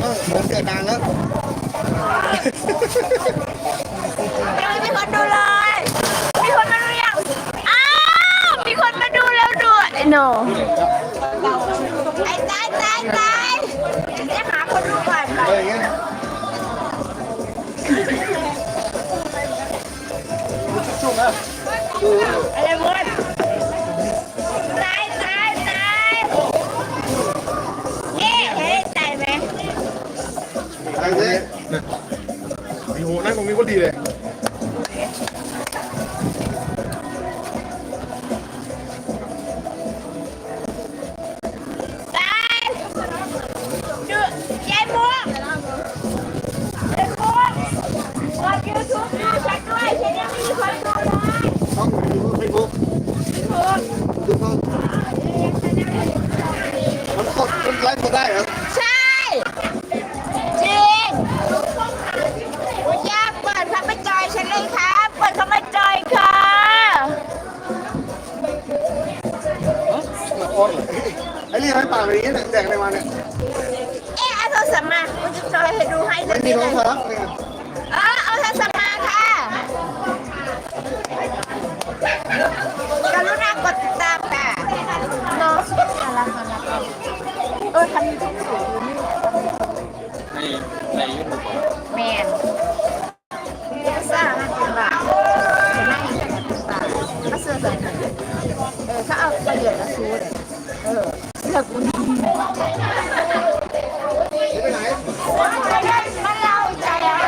ได้เกิดมั่งผมเกิดนานแล้วยังไม่มีคนดูเลย มีคนมาดูยัง อ้าว มีคนมาดูแล้วด้วยโนไอ้ตายตายตายจะหาคนดูก่อนอะไรอย่างเงี้ยอะไรวะ ไอ้นี่ปากแบบนี้เนี่ยแดกอะไรมาเนี่ยเอ๊ะเอาโทรศัพท์มาคุณจะจอยให้ดูให้ดูไม่มีนี่น้องเลคยรับเนี่ยเออเอาโทรศัพท์มาค่ะกรุณากดติดตามค่ะน้องอะไรกันนะเออทำยูทูบสูงอยู่นี่ในในยูทูบแมน เลือกคุณไปไหนมันเล่าใจอะ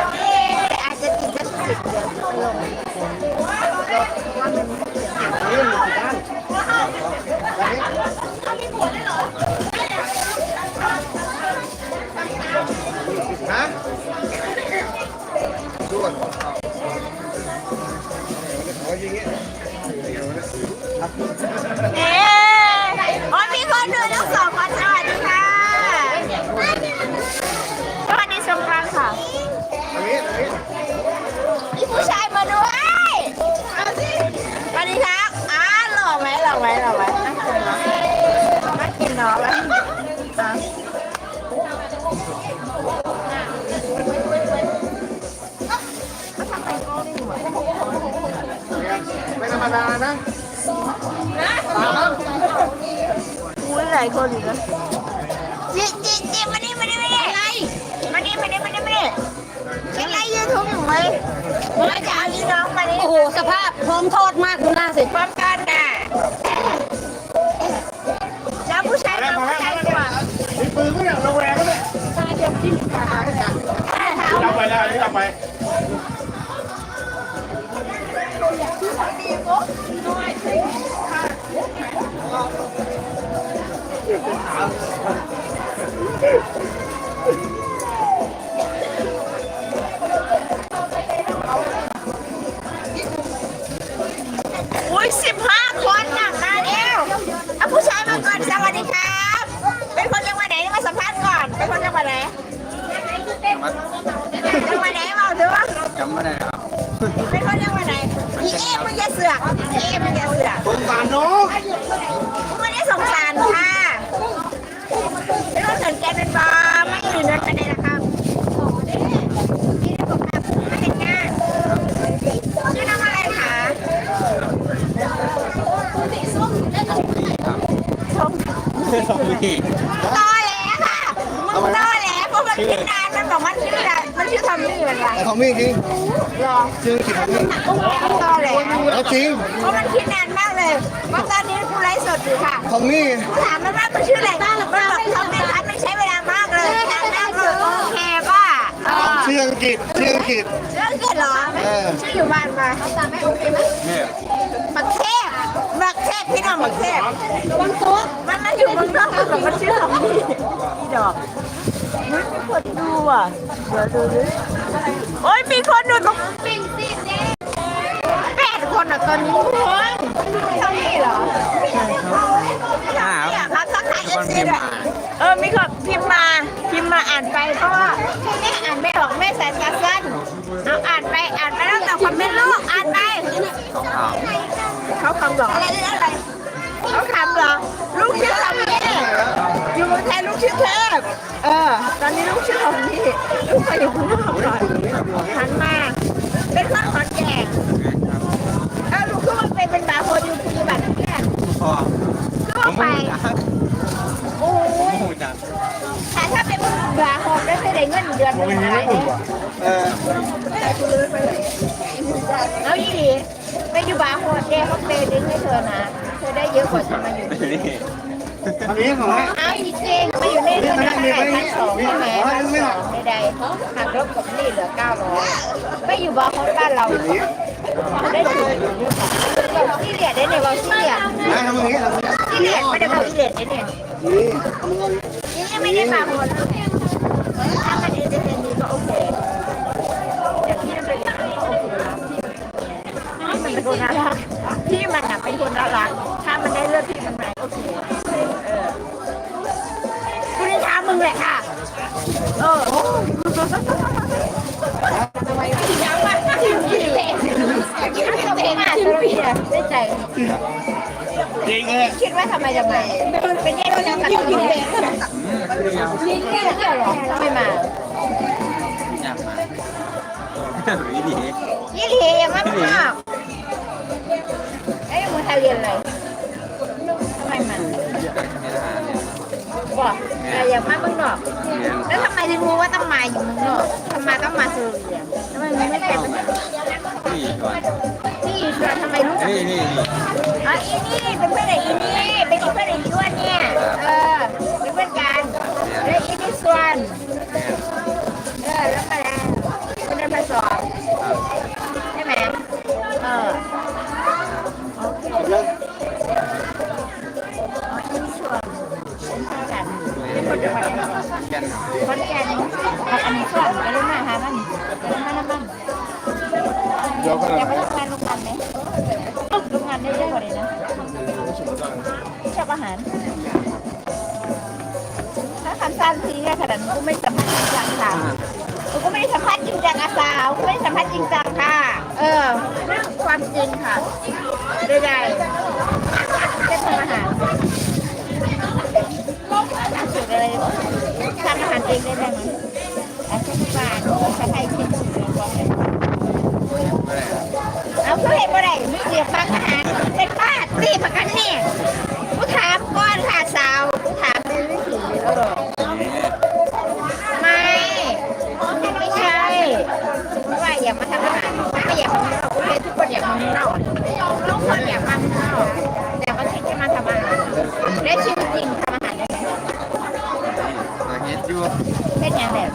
ดสักเดือนก็ลงเรื่องอยู่ที่บ้านแบบนี้ฮะด่วนขอยิงเงี้ยเอ๊ รรมดานะอุ้ยหลายคนอยู่นะจีจีจีมานี่มานี่มานี่อะไรมานี่มานี่มานี่มานี่ฉันไลฟ์ยูทูบอยู่ไหมมาจะเอาพี่น้องมานี่โอ้โห สภาพพร้อมโทษมากดูหน้าสิพร้อมกันน่ะแล้วผู้ชายกับผู้ชายดีกว่ามีปืนก็เนี่ยระแวงก็เนี่ยจับไปแล้วอันนี้จับไป อุ้ยสิบห้าคนหนักมาเร็วเอาผู้ชายมาก่อนสวัสดีค่ะ ตอแหลค่ะมึงตอแหลเพราะมันคิดนานมันบอกมันชื่ออะไรมันชื่อทอมมี่มันไรไอ้ของมี่จริงรอชื่อกิจของมี่ตอแหลแล้วจริงเพราะมันคิดนานมากเลยว่าตอนนี้กูไลฟ์สดอยู่ค่ะของมี่กูถามมันว่ามันชื่ออะไรบ้างมันบอกทอมมี่มันไม่ใช้เวลามากเลยนานมากเลยโอเคป่ะเชื่ออังกฤษชื่ออังกฤษเรื่องกิดเหรอชื่ออยู่บ้านมาเนี่ยบักเทพบักเท พพี่น้องบักเทพบางตัวมันมาอยู่บางตัวมันบอกมันชื่อทอมมี่พี่ดอกไม่มีคนดูอะเดี๋ยวดูดิโอ้ยมีคนดูต้องปิ่งสิเจ๊แปดคนอะตอนนี้โอ้ยทอมมี่เหรอใช่ครับเนี่ยครับทักทายเอฟซีด้วยเออมีคนพิมพ์มาพิมพ์มาอ่านไปเพราะว่าแม่อ่านไม่ออกแม่สายตาสั้ เขาทำเหรออะไรอะไรเขาทำเหรอลูกชิ้นทำนี่อยู่เมืองไทยลูกชิ้นเทพเออตอนนี้ลูกชิ้นทำนี่ลูกไปอยู่าก บาร์โฮดแกเขาเปย์ดึงให้เธอนะ เธอได้เยอะกว่าฉันมาอยู่นี่อันนี้ของแม่เอาจริงๆมาอยู่ในเดือนละเท่าไหร่พันสองใช่ไหมพันสองใดๆหักลบกับนี่เหลือเก้าร้อยไปอยู่บาร์โฮดบ้านเราได้ถึงเราที่เหลียดได้เนี่ยเราที่เหลียดนะทำอย่างนี้ทำอย่างนี้ที่เหลียดไม่ได้เราที่เหลียดได้เนี่ยนี่ทำเงินนี่ยังไม่ได้บาร์โฮดถ้ จริงเลยคิดว่าทำไมจะมาเป็นแย่งกันกินเละนี่แค่เดียวหรอไม่มาอยากมาวิธียี่หลียังไม่มากเอ้ยมึงไทยเรียนอะไรทำไมมาบอก แต่อยากมาเมืองนอก แล้วทำไมถึงรู้ว่าต้องมาอยู่เมืองนอกทำไมต้องมาเซอร์เทำไมมึงไม่เป็นนี่ก่อนที่อีกแล้วทำไมรู้จักนี่นี่นี่อ๋ออีนี่เป็นเพื่อนไอ้อีนี่เป็นเพื่อนไอ้ด้วนเนี่ย เออเป็นเพื่อนกันแล้วอีนี่ส่วน อยากไปทำงานโรงงานไหมโรงงานได้เยอะกว่านี้นะชอบอาหารถ้าคันสั้นทีเนี่ยขนาดกูไม่สัมผัสจริงจังค่ะกูก็ไม่ได้สัมผัสจริงจังอาสาวกูไม่ได้สัมผัสจริงจังค่ะ เออเรื่องความจริงค่ะได้ได้แค่ทำอาหารสูตรอะไรทำอาหารเองได้ไหมอาชีพบ้านถ้าใครคิดถูกเลยบอกเลย ไม่ได้ครับ เอาเขาเห็น บ่ได้มีเสียบปากอาหารเป็นบ้าตีประกันเนี่ยกูถามก่อนค่ะสาวกูถามดูวิถีเออนี่ไม่ ไม่ใช่ว่าอยากมาทำอาหารไม่อยากมาเมืองนอกโอเคทุกคนอยากมาเมืองนอกทุกคนอยากมาเมืองนอกแต่ว่าคิดจะมาทำอาหารและชีวิตจริงทำอาหารได้ไหมตัวเฮ็ดอยู่เป็นอย่างแบบ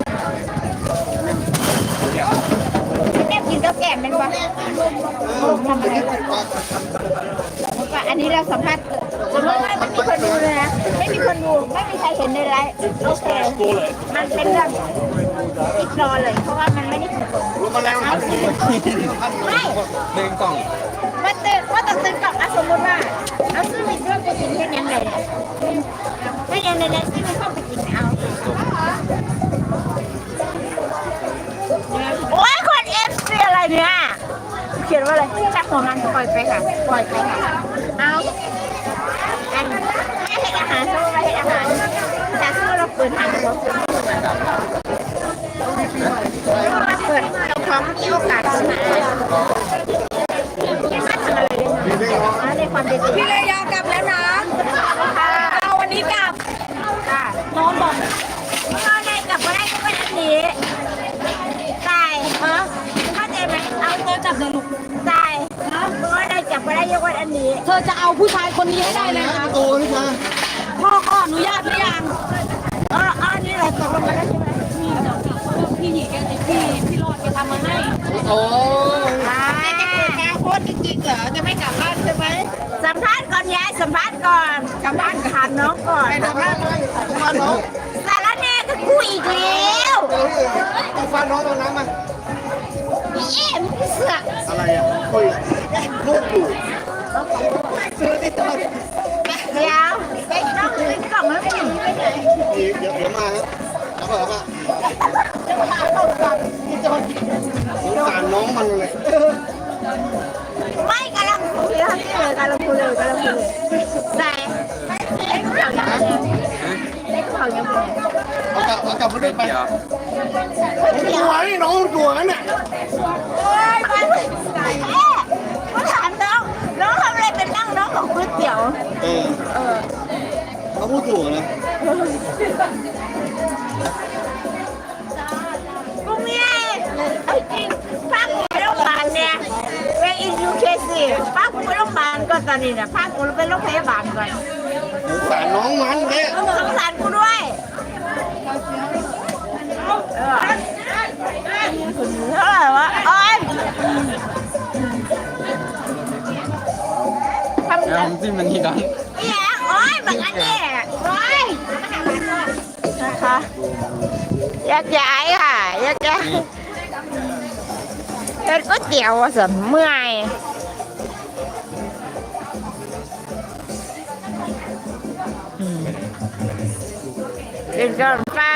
แม่กินก็แก่เป็นวะ ทำอะไรอันนี้เราสัมภาษณ์สมมติว่าไม่มีคนดูเลยนะ ไม่มีคนดูไม่มีใครเห็นในไลฟ์โอเคมันเป็นเรื่องอีกรอเลย เพราะว่ามันไม่ได้ถูกรู้มาแล้วเอาสิไม่หนึ่งกล่องว่าตื่นว่าต้องตื่นกลับอะสมมติว่าเอาซื้อมีเครื่องไปกินแค่นั้นเลยเนี่ยไม่ยังในนั้นที่มีข้าไปกินเอาโอ้ยคนเอฟซีอะไรเนี่ย เขียนว่าอะไรจับหัวมันปล่อยไปค่ะ ปล่อยไปค่ะ เอาอันไม่ให้อาหารสู้ไม่ให้อาหารแต่สู้เราเปิดทางเราเปิดเราเปิดเราพร้อมมีโอกาสชนะในความเป็นจริงพี่เลยากลับแล้วนะ เอาวันนี้กลับ ค่ะ น้องบอก ก็ได้กลับมาได้ก็เป็นอันนี้ตายฮะเข้าใจไหมเอา เธอจับเลยลูก ตายฮะก็ได้กลับมาได้ ยกเว้นอันนี้ เธอจะเอาผู้ชายคนนี้ให้ได้เลยนะโตนี่จ้าพ่อขออนุญาตหรือยังเอออันนี้เราตกลงมาแล้วใช่ไหมนี่เดี๋ยวพี่หนีแกพี่พี่รอดแกทำมาให้โอ้อ่าจะเกิดการโคตรจริงๆเหรอจะไม่กลับบ้านใช่ไหมสัมภาษณ์ก่อนยายสัมภาษณ์ก่อนกลับบ้านถามน้องก่อนไปทำบ้านเลยฟาดน้องสารแหน่ก็กูอีกแล้วเอาฟาดน้องตรงนั้นมาพี่ เอ็มพี่เสือกอะไรอะคุยลูกอยู่ซื้อที่ต้นเดี๋ยวไปน้องซื้อกล่องแล้วไม่หนีไปไหนเดี๋ยวเดี๋ยวมาครับแล้วก็แล้วก็สงสารน้องมันเลยไม่กำลังคุยเลยที่เลยกำลังคุยเลยกำลังคุยเลย กลับเอากลับเขาเดินไปเดี๋ยวกลัวนี่น้องกลัวนั่นน่ะโอ๊ยไปเอ๊ะมาถามน้อง น้องทำอะไรเป็นนั่งน้องของก๋วยเตี๋ยว เออเออเขาพูดถูกนะกูเมียไอ้จริงพากูไปโรงพยาบาลเนี่ยไปอินยูเคซีพากูไปโรงพยาบาลก่อนตอนนี้เนี่ยพากูไปโรงพยาบาลก่อนสงสารน้องมันแม่สงสารกูด้วย เท่าไหร่วะโอ๊ยทำเดี๋ยวผมจิ้มมันนี่ก่อนอีแหงโอ๊ยแบบอันนี้โอ๊ยนะคะแยกย้ายค่ะแยกย้ายเป็นก๋วยเตี๋ยวอะสิเมื่อยอืมเป็นก่อนฟ้า